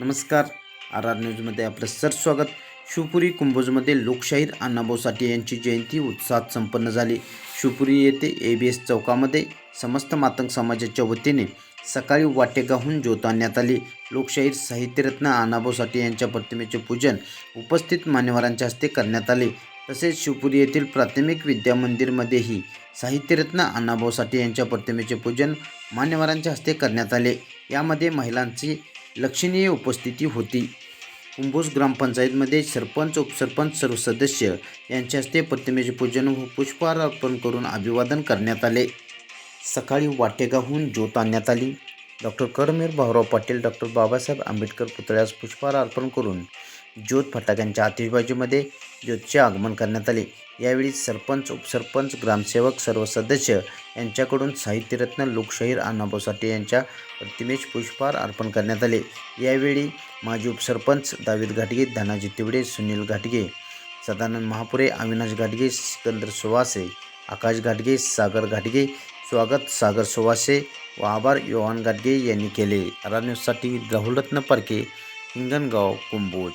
नमस्कार. R R न्यूजमध्ये आपलं सर स्वागत. शिवपुरी कुंभोजमध्ये लोकशाहीर अण्णाभाऊ साठे यांची जयंती उत्साहात संपन्न झाली. शिवपुरी येथे ए बी एस चौकामध्ये समस्त मातंग समाजाच्या वतीने सकाळी वाटेगाहून ज्योत आणण्यात आली. लोकशाहीर साहित्यरत्न अण्णाभाऊ साठे यांच्या प्रतिमेचे पूजन उपस्थित मान्यवरांच्या हस्ते करण्यात आले. तसेच शिवपुरी येथील प्राथमिक विद्या मंदिरमध्येही साहित्यरत्न अण्णाभाऊ साठे यांच्या प्रतिमेचे पूजन मान्यवरांच्या हस्ते करण्यात आले. यामध्ये महिलांची लक्षणीय उपस्थिती होती. कुंभोज ग्रामपंचायतमध्ये सरपंच उपसरपंच सर्व सदस्य यांच्या हस्ते प्रतिमेचे पूजन व पुष्पहार अर्पण करून अभिवादन करण्यात आले. सकाळी वाटेगाहून ज्योत आणण्यात आली. डॉक्टर करमेर भाऊराव पाटील डॉक्टर बाबासाहेब आंबेडकर पुतळ्यास पुष्पहार अर्पण करून ज्योत फटाक्यांच्या आतिषबाजीमध्ये ज्योतचे आगमन करण्यात आले. यावेळी सरपंच उपसरपंच ग्रामसेवक सर्व सदस्य यांच्याकडून साहित्यरत्न लोकशाहीर अण्णाभाऊ साठे यांच्या प्रतिमेस पुष्पहार अर्पण करण्यात आले. यावेळी माजी उपसरपंच दावीद घाटगे धनाजी तिवडे सुनील घाटगे सदानंद महापुरे अविनाश घाटगे सिकंदर सुवासे आकाश घाटगे सागर घाटगे स्वागत सागर सुवासे व आभार योहान घाटगे यांनी केले. आरा न्यूजसाठी राहुल हिंगणगाव कुंभोज.